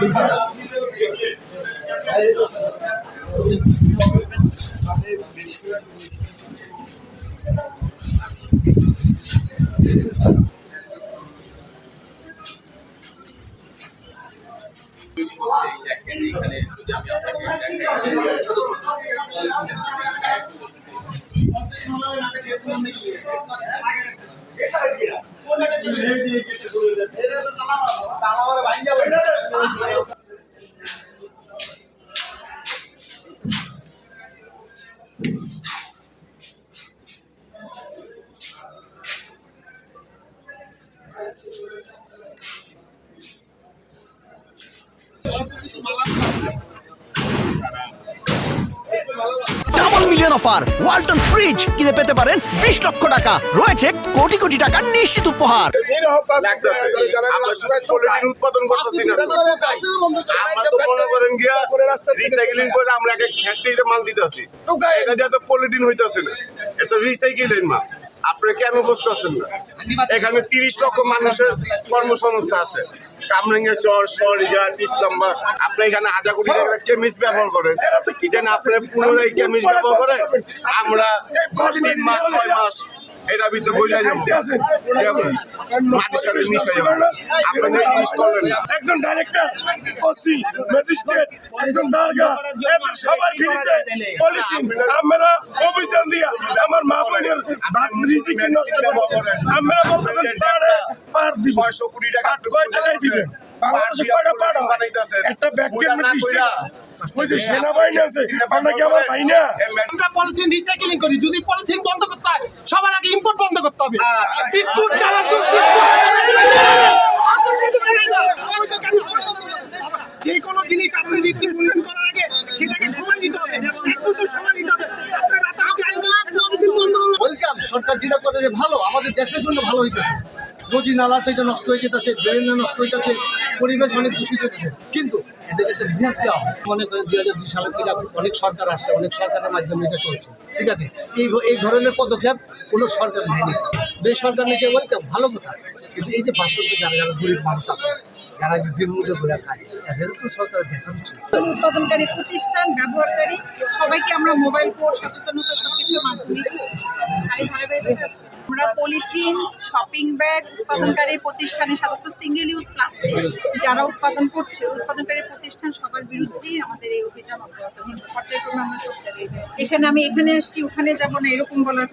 যাচ্ছে তৈরি double million offer Walton fridge কিনে পেতে পারেন বিশ লক্ষ টাকা। রয়েছে কোটি কোটি টাকার নিশ্চিত উপহার। উৎপাদন করতেছি না। আমরা তো মনে করেন গিয়া রিসাইক্লিং করে আমরা এক ফ্যাক্টরিতে মাল দিতেছি। এটা দিয়ে তো পলিথিন হইতেছে না। এটা মাল। আপনি কেন বুঝতেছেন না? এখানে তিরিশ লক্ষ মানুষের কর্মসংস্থা আছে। কামরাঙ্গা চর সরিঘাট ইসলামবাদ আপনি এখানে হাজার কোটি টাকা কেমিস্ট ব্যবহার করেন। যেন আপনি পুনরায় কেমিস্ট ব্যবহার করেন। আমরা তিন মাস ছয় মাস এটা ভিতরে বইলা যাব মাটির সাথে মিশে যাব আপনি এই জিনিস করলেন না। একজন ডাইরেক্টর ওসি ম্যাজিস্ট্রেট একজন দারগা এবার সবার পলিথিন আমরা অভিযান দিয়া আমার মা বোনের রিজিকে নষ্ট করছে আমরা বলতেছেন পারে পার দিব। ছয়শো কোটি টাকা কয় টাকায় দিবেন বাংলাদেশে কয়টা পার একটা ব্যাগ বিশ টাকা ওই যে সেনাবাহিনী আছে আমরা কি আমার ভাই না? আমরা পলিথিন রিসাইক্লিং করি যদি পলিথিন বন্ধ করতে হয় সবার আগে ইম্পোর্ট বন্ধ করতে হবে। বিস্কুট চানাচুর যে কোনো জিনিস আপনি রিপ্লেসমেন্ট করার আগে সেটাকে সময় দিতে হবে। এক বছর সময় দিতে হবে। আপনার রাতারাতি পলিথিন ওয়েলকাম সরকার যেটা করে যে ভালো আমাদের দেশের জন্য ভালো হইতেছে। নদী নালা সেটা নষ্ট হয়ে যেতেছে ড্রেন নষ্ট হয়ে যাচ্ছে পরিবেশ অনেক দূষিত হইতেছে কিন্তু এদেরকে একটা মেয়াদ দেওয়া হয়। মনে করেন দুই হাজার দুই সালের থেকে অনেক সরকার আসছে, অনেক সরকারের মাধ্যমে এটা চলছে। ঠিক আছে? এই এই ধরনের পদক্ষেপ কোনো সরকার নেয়নি। যে সরকার নিয়েছে ওয়েলকাম ভালো কথা। কিন্তু এই যে বাসন্তী, যারা যারা গরিব মানুষ আছে, যারা এই যে দিন করে খায় এদের তো সরকার দেখা উচিত। উৎপাদনকারী প্রতিষ্ঠান, ব্যবহারকারী, সবাইকে আমরা মোবাইল কোড সচেতনতা সবকিছুর মাধ্যমে দিচ্ছি। আর এই ধারাবাহিকতা আছে। আমরা পলিথিন শপিং ব্যাগ উৎপাদনকারী প্রতিষ্ঠানে সাধারণত সিঙ্গেল ইউজ প্লাস্টিক যারা উৎপাদন করছে, উৎপাদনকারী প্রতিষ্ঠান সবার বিরুদ্ধেই আমাদের এই অভিযান অব্যাহত আমরা সব জায়গায়। এখানে আমি এখানে আসছি, ওখানে যাব না, এরকম বলার